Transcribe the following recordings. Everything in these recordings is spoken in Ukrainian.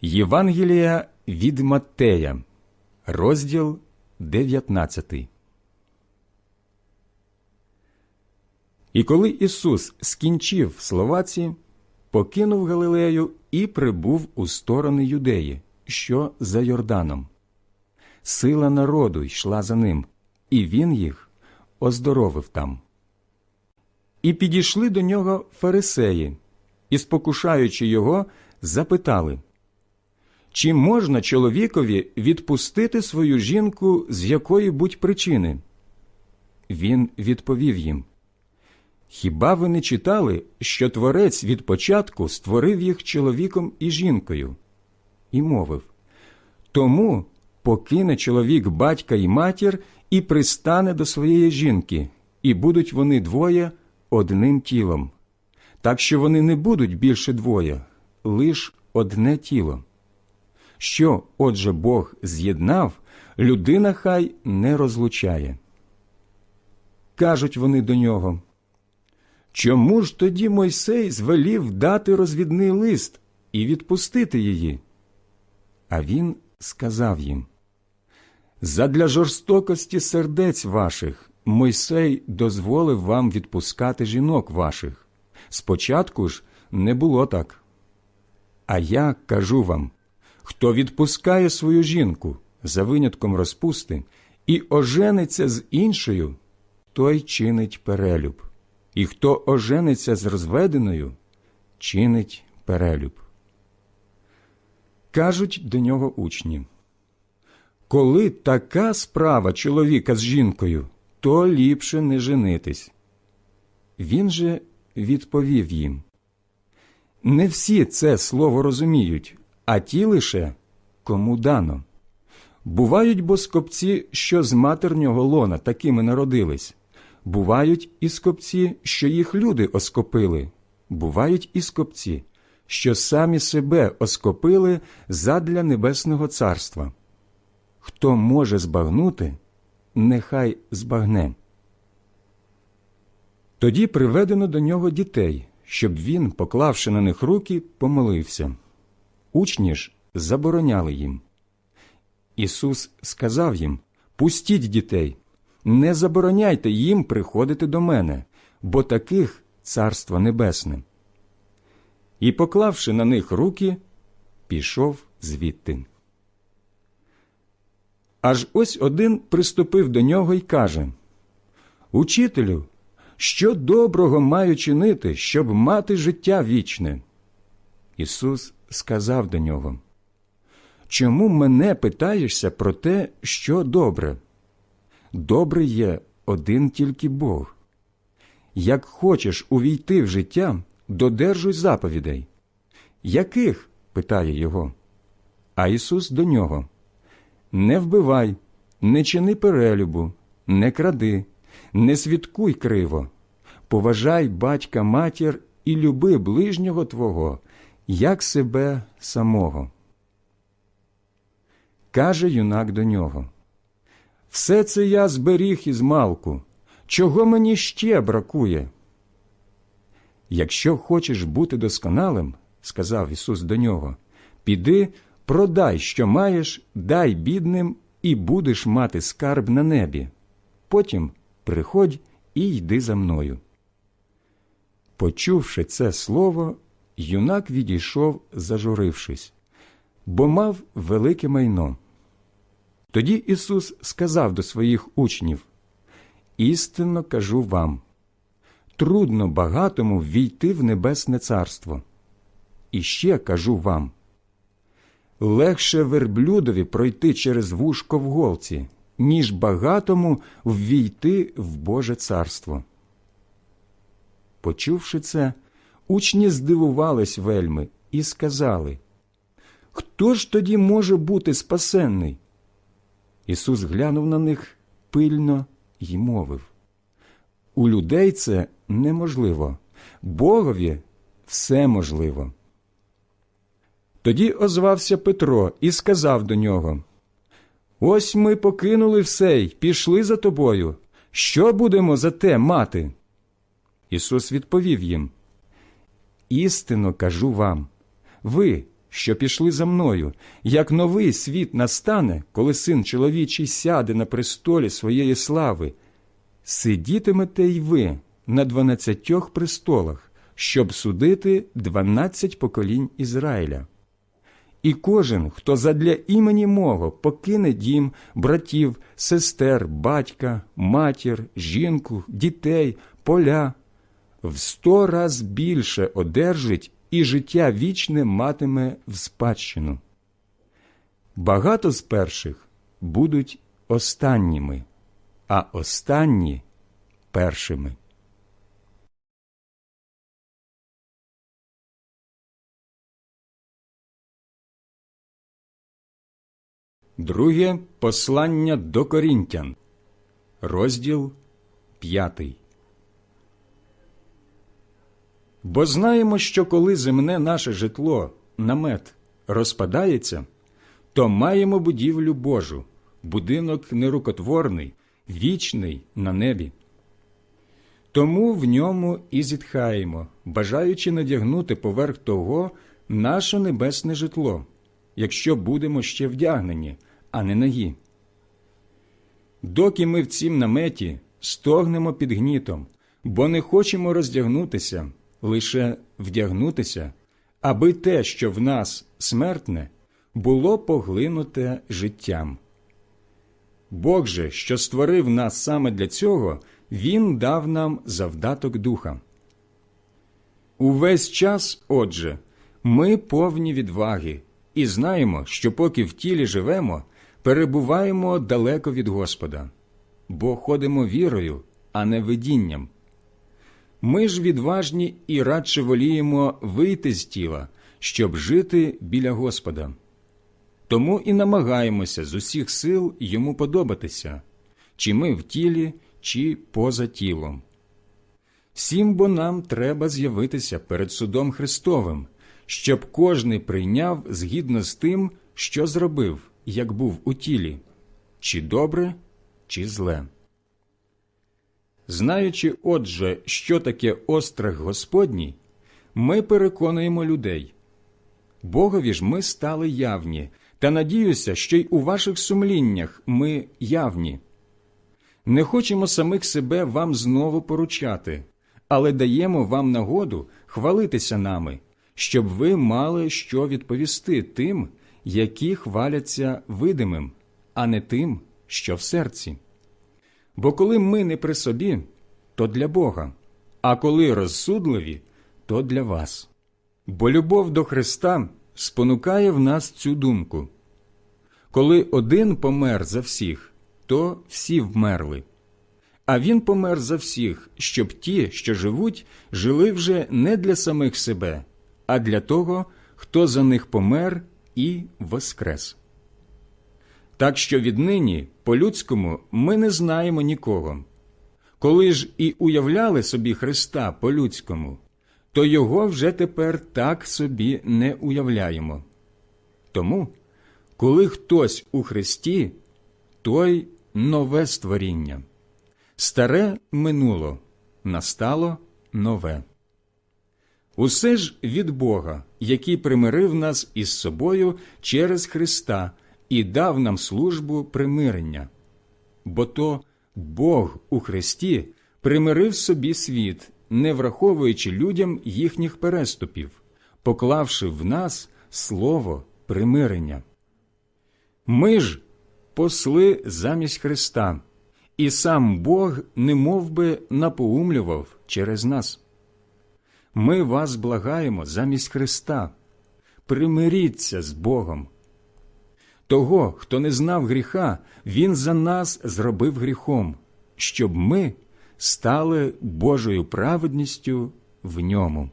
Євангелія від Маттея, розділ 19. І коли Ісус скінчив слова ці, покинув Галилею і прибув у сторони Юдеї, що за Йорданом. Сила народу йшла за ним, і він їх оздоровив там. І підійшли до нього фарисеї, і, спокушаючи його, запитали чи можна чоловікові відпустити свою жінку з якої будь причини? Він відповів їм Хіба ви не читали, що творець від початку створив їх чоловіком і жінкою? І мовив Тому покине чоловік батька і матір і пристане до своєї жінки, і будуть вони двоє одним тілом. Так що вони не будуть більше двоє, лиш одне тіло. Що, отже, Бог з'єднав, людина хай не розлучає. Кажуть вони до нього. Чому ж тоді Мойсей звелів дати розвідний лист і відпустити її? А він сказав їм Задля жорстокості сердець ваших Мойсей дозволив вам відпускати жінок ваших. Спочатку ж не було так. А я кажу вам хто відпускає свою жінку за винятком розпусти і ожениться з іншою, той чинить перелюб, і хто ожениться з розведеною, чинить перелюб. Кажуть до нього учні коли така справа чоловіка з жінкою, то ліпше не женитись. Він же відповів їм Не всі це слово розуміють, а ті лише кому дано. Бувають бо скопці, що з матернього лона такими народились, бувають і скопці, що їх люди оскопили, бувають і скопці, що самі себе оскопили задля Небесного Царства. Хто може збагнути, нехай збагне. Тоді приведено до нього дітей, щоб він, поклавши на них руки, помолився. Учні ж забороняли їм. Ісус сказав їм Пустіть дітей, не забороняйте їм приходити до мене, бо таких царство небесне. І, поклавши на них руки, пішов звідти. Аж ось один приступив до нього і каже Учителю, що доброго маю чинити, щоб мати життя вічне? Ісус сказав до нього Чому мене питаєшся про те, що добре? Добре є один тільки Бог. Як хочеш увійти в життя, додержуй заповідей. Яких? питає його. А Ісус до нього Не вбивай, не чини перелюбу, не кради, не свідкуй криво, поважай батька матір і люби ближнього Твого, як себе самого. Каже юнак до нього Все це я зберіг із малку. Чого мені ще бракує? Якщо хочеш бути досконалим, сказав Ісус до нього, піди, продай, що маєш, дай бідним, і будеш мати скарб на небі. Потім приходь і йди за мною. Почувши це слово, юнак відійшов, зажурившись, бо мав велике майно. Тоді Ісус сказав до своїх учнів Істинно кажу вам трудно багатому ввійти в Небесне Царство. І ще кажу вам легше верблюдові пройти через вушко в голці, ніж багатому ввійти в Боже царство. Почувши це, учні здивувались вельми і сказали Хто ж тоді може бути спасенний? Ісус глянув на них пильно й мовив У людей це неможливо, Богові все можливо. Тоді озвався Петро і сказав до нього Ось ми покинули все й пішли за тобою. Що будемо за те мати? Ісус відповів їм Істинно кажу вам ви, що пішли за мною, як новий світ настане, коли син чоловічий сяде на престолі своєї слави, сидітимете й ви на дванадцятьох престолах, щоб судити дванадцять поколінь Ізраїля. І кожен, хто задля імені мого покине дім, братів, сестер, батька, матір, жінку, дітей, поля, в сто раз більше одержить і життя вічне матиме в спадщину. Багато з перших будуть останніми, а останні першими. Друге послання до Корінтян, розділ п'ятий. Бо знаємо, що коли земне наше житло, намет, розпадається, то маємо будівлю Божу, будинок нерукотворний, вічний на небі. Тому в ньому і зітхаємо, бажаючи надягнути поверх того наше небесне житло, якщо будемо ще вдягнені, а не нагі. Доки ми в цім наметі стогнемо під гнітом, бо не хочемо роздягнутися, лише вдягнутися, аби те, що в нас смертне, було поглинуте життям. Бог же, що створив нас саме для цього, Він дав нам завдаток духа. Увесь час, отже, ми повні відваги і знаємо, що поки в тілі живемо, перебуваємо далеко від Господа, бо ходимо вірою, а не видінням. Ми ж відважні і радше воліємо вийти з тіла, щоб жити біля Господа. Тому і намагаємося з усіх сил йому подобатися, чи ми в тілі, чи поза тілом. Всім бо нам треба з'явитися перед судом Христовим, щоб кожний прийняв згідно з тим, що зробив, як був у тілі, чи добре, чи зле. Знаючи, отже, що таке острах Господній, ми переконуємо людей. Богові ж ми стали явні, та надіюся, що й у ваших сумліннях ми явні. Не хочемо самих себе вам знову поручати, але даємо вам нагоду хвалитися нами, щоб ви мали що відповісти тим, які хваляться видимим, а не тим, що в серці. Бо коли ми не при собі, то для Бога, а коли розсудливі, то для вас. Бо любов до Христа спонукає в нас цю думку. Коли один помер за всіх, то всі вмерли. А він помер за всіх, щоб ті, що живуть, жили вже не для самих себе, а для того, хто за них помер і воскрес. Так що віднині, по-людському, ми не знаємо нікого. Коли ж і уявляли собі Христа по-людському, то його вже тепер так собі не уявляємо. Тому, коли хтось у Христі, той нове створіння. Старе минуло, настало нове. Усе ж від Бога, який примирив нас із собою через Христа і дав нам службу примирення. Бо то Бог у Христі примирив собі світ, не враховуючи людям їхніх переступів, поклавши в нас слово примирення. Ми ж посли замість Христа, і сам Бог не би напоумлював через нас. Ми вас благаємо замість Христа. Примиріться з Богом. Того, хто не знав гріха, Він за нас зробив гріхом, щоб ми стали Божою праведністю в ньому.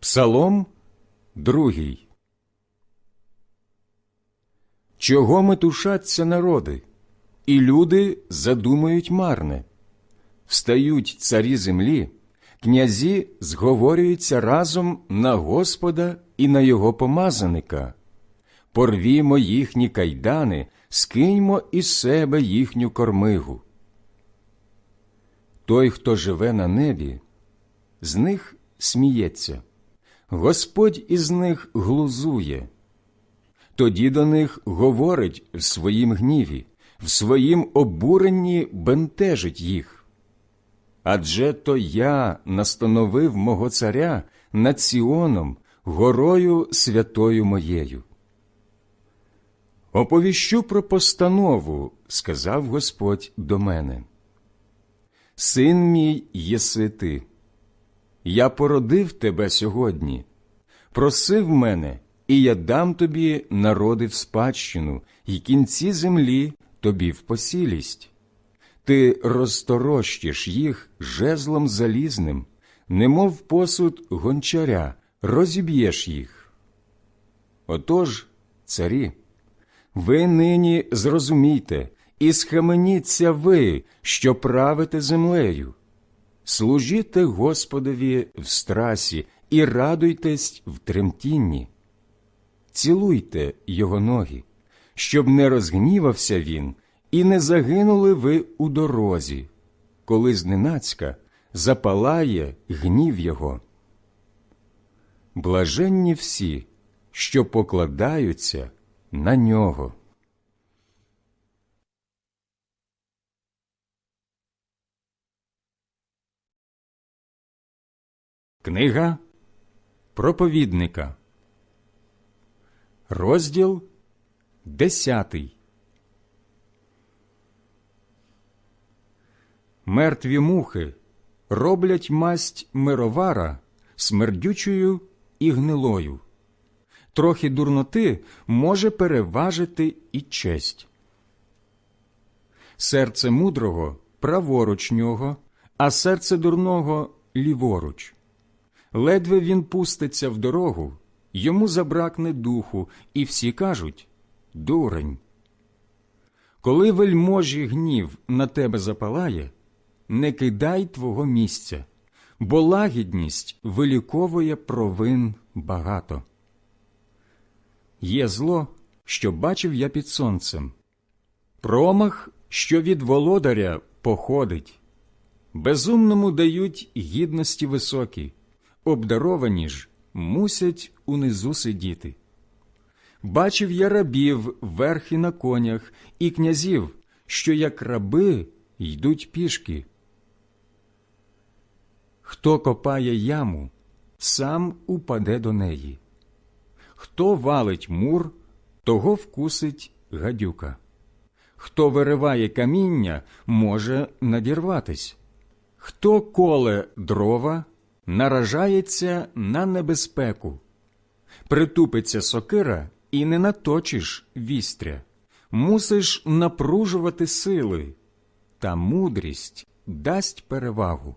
Псалом другий. Чого метушаться народи, і люди задумають марне. Встають царі землі, князі зговорюються разом на Господа і на його помазаника. Порвімо їхні кайдани, скиньмо із себе їхню кормигу. той, хто живе на небі, з них сміється, Господь із них глузує. Тоді до них говорить в своїм гніві, в своїм обуренні бентежить їх. Адже то я настановив мого царя над Сіоном, горою святою моєю. Оповіщу про постанову, сказав Господь до мене. Син мій єси ти. Я породив тебе сьогодні, просив мене, і я дам тобі народи в спадщину, і кінці землі тобі в посілість. Ти розторощиш їх жезлом залізним, немов посуд гончаря, розіб'єш їх. Отож, царі, ви нині зрозумійте і схаменіться ви, що правите землею. Служіте Господові в страсі і радуйтесь в тремтінні. Цілуйте його ноги, щоб не розгнівався він і не загинули ви у дорозі, коли зненацька запалає гнів його. Блаженні всі, що покладаються на нього. Книга проповідника, розділ десятий. Мертві мухи роблять масть мировара смердючою і гнилою. Трохи дурноти може переважити і честь. Серце мудрого праворуч нього, а серце дурного ліворуч. Ледве він пуститься в дорогу, йому забракне духу, і всі кажуть дурень. Коли вельможі гнів на тебе запалає, не кидай твого місця, бо лагідність виліковує провин багато. Є зло, що бачив я під сонцем, промах, що від володаря походить, безумному дають гідності високі, обдаровані ж мусять унизу сидіти. Бачив я рабів верхи на конях і князів, що як раби йдуть пішки. Хто копає яму, сам упаде до неї. Хто валить мур, того вкусить гадюка. Хто вириває каміння, може надірватись. Хто коле дрова, наражається на небезпеку. Притупиться сокира і не наточиш вістря. Мусиш напружувати сили, та мудрість дасть перевагу.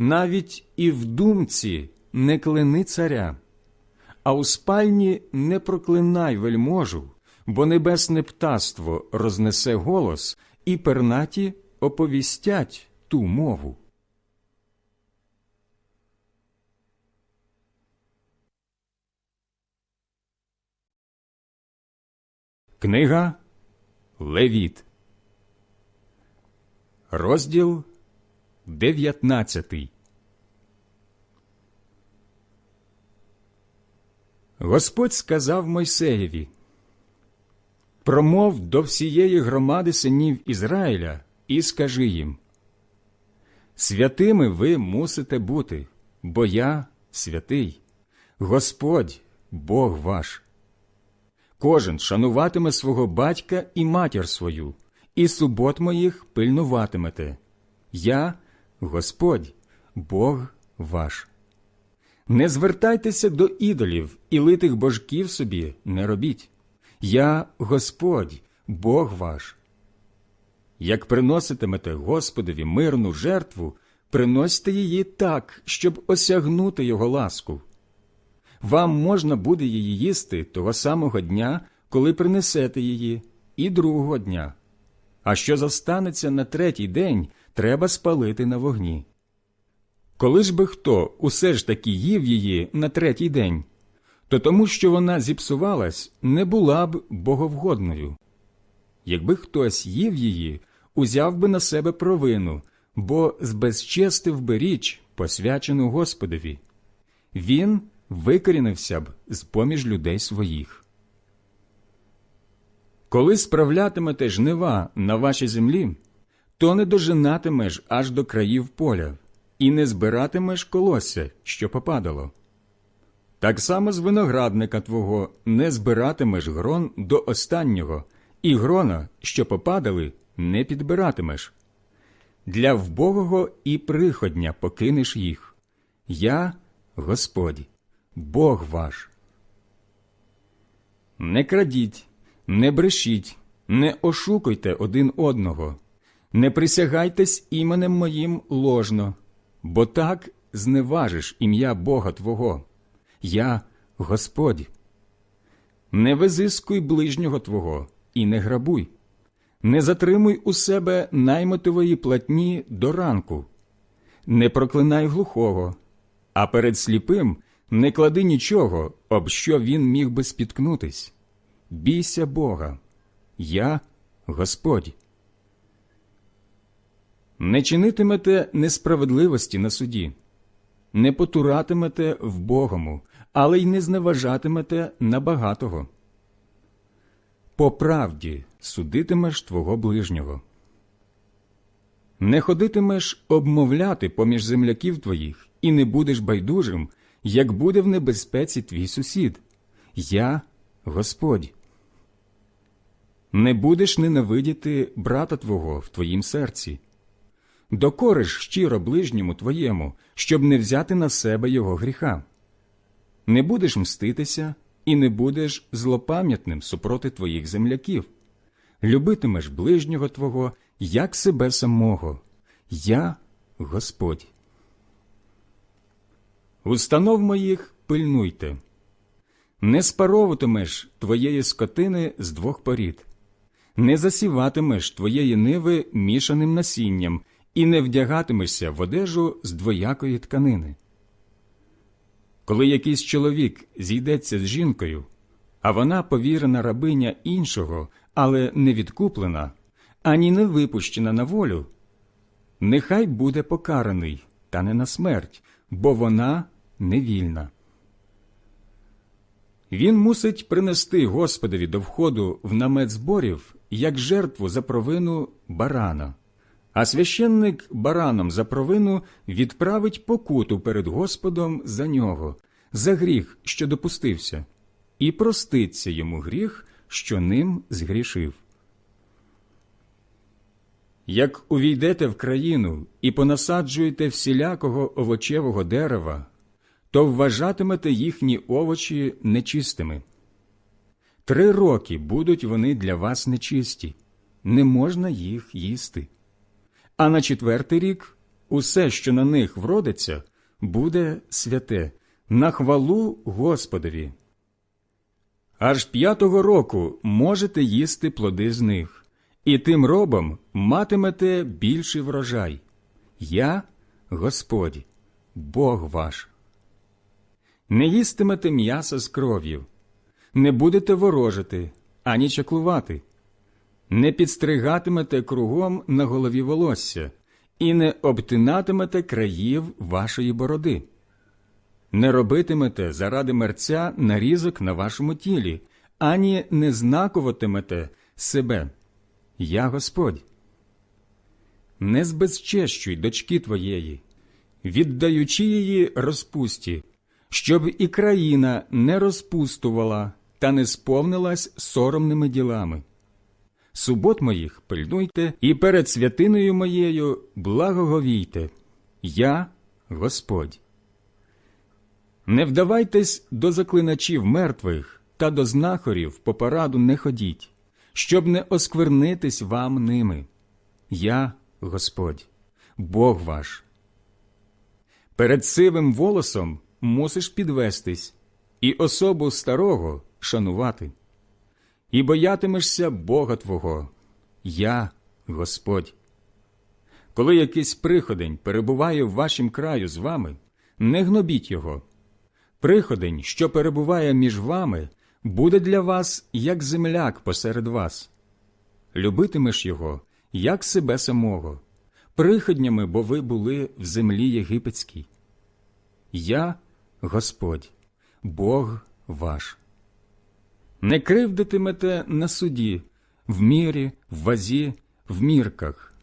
навіть і в думці не клини царя, а у спальні не проклинай вельможу, бо небесне птаство рознесе голос, і пернаті оповістять ту мову. Книга Левіт, розділ 19 Господь сказав Мойсеєві Промов до всієї громади синів Ізраїля і скажи їм Святими ви мусите бути, бо я святий, Господь Бог ваш. Кожен шануватиме свого батька і матір свою, і субот моїх пильнуватимете. Я Господь, Бог ваш. Не звертайтеся до ідолів і литих божків собі не робіть. Я Господь, Бог ваш. Як приноситимете Господові мирну жертву, приносьте її так, щоб осягнути його ласку. Вам можна буде її їсти того самого дня, коли принесете її, і другого дня. А що зостанеться на третій день, треба спалити на вогні. Коли ж би хто усе ж таки їв її на третій день, то тому, що вона зіпсувалась, не була б боговгодною. Якби хтось їв її, узяв би на себе провину, бо збезчестив би річ, посвячену Господові. Він викорінився б з поміж людей своїх. Коли справлятимете жнива на вашій землі, то не дожинатимеш аж до країв поля, і не збиратимеш колосся, що попадало. Так само з виноградника твого не збиратимеш грон до останнього, і грона, що попадали, не підбиратимеш. Для вбогого і приходня покинеш їх. Я Господь, Бог ваш. Не крадіть, не брешіть, не ошукуйте один одного, не присягайтесь іменем моїм ложно, бо так зневажиш ім'я Бога Твого. Я Господь. Не визискуй ближнього Твого і не грабуй, не затримуй у себе наймотової платні до ранку, не проклинай глухого, а перед сліпим не клади нічого, об що він міг би спіткнутись. Бійся Бога, я Господь. Не чинитимете несправедливості на суді, не потуратимете в Богому, але й не зневажатимете на багатого. По правді судитимеш твого ближнього. Не ходитимеш обмовляти поміж земляків твоїх, і не будеш байдужим, як буде в небезпеці твій сусід. Я Господь. Не будеш ненавидіти брата твого в твоїм серці. Докориш щиро ближньому твоєму, щоб не взяти на себе його гріха. Не будеш мститися і не будеш злопам'ятним супроти твоїх земляків. Любитимеш ближнього твого, як себе самого. Я Господь. Установ моїх пильнуйте. Не спаровуватимеш твоєї скотини з двох порід, не засіватимеш твоєї ниви мішаним насінням і не вдягатимешся в одежу з двоякої тканини. Коли якийсь чоловік зійдеться з жінкою, а вона повірена рабиня іншого, але не відкуплена, ані не випущена на волю, нехай буде покараний, та не на смерть, бо вона невільна. Він мусить принести Господові до входу в намет зборів як жертву за провину барана, а священник бараном за провину відправить покуту перед Господом за нього, за гріх, що допустився, і проститься йому гріх, що ним згрішив. Як увійдете в країну і понасаджуєте всілякого овочевого дерева, то вважатимете їхні овочі нечистими. Три роки будуть вони для вас нечисті, не можна їх їсти. А на четвертий рік усе, що на них вродиться, буде святе, на хвалу Господові. Аж п'ятого року можете їсти плоди з них, і тим робом матимете більший врожай. Я Господь, Бог ваш. Не їстимете м'яса з кров'ю, не будете ворожити, ані чаклувати, не підстригатимете кругом на голові волосся і не обтинатимете країв вашої бороди. Не робитимете заради мерця нарізок на вашому тілі, ані не знакуватимете себе. Я Господь. Не збезчещуй дочки твоєї, віддаючи її розпусті, щоб і країна не розпустувала та не сповнилась соромними ділами. Субот моїх пильнуйте і перед святиною моєю благоговійте. Я Господь. Не вдавайтесь до заклиначів мертвих та до знахорів по пораду не ходіть, щоб не осквернитись вам ними. Я Господь, Бог ваш. Перед сивим волосом мусиш підвестись, і особу старого шанувати. І боятимешся Бога Твого, я Господь. Коли якийсь приходень перебуває в вашім краю з вами, не гнобіть його. Приходень, що перебуває між вами, буде для вас як земляк посеред вас. Любитимеш його, як себе самого, приходнями, бо ви були в землі єгипетській. Я Господь, Бог ваш. Не кривдитимете на суді, в мірі, в вазі, в мірках.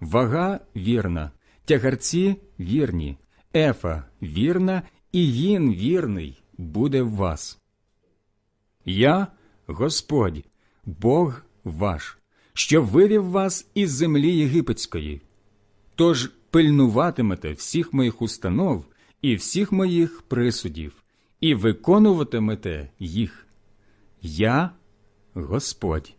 Вага вірна, тягарці вірні, ефа вірна, і їн вірний буде в вас. Я Господь, Бог ваш, що вивів вас із землі єгипетської. Тож пильнуватимете всіх моїх установ і всіх моїх присудів, і виконуватимете їх. Я Господь.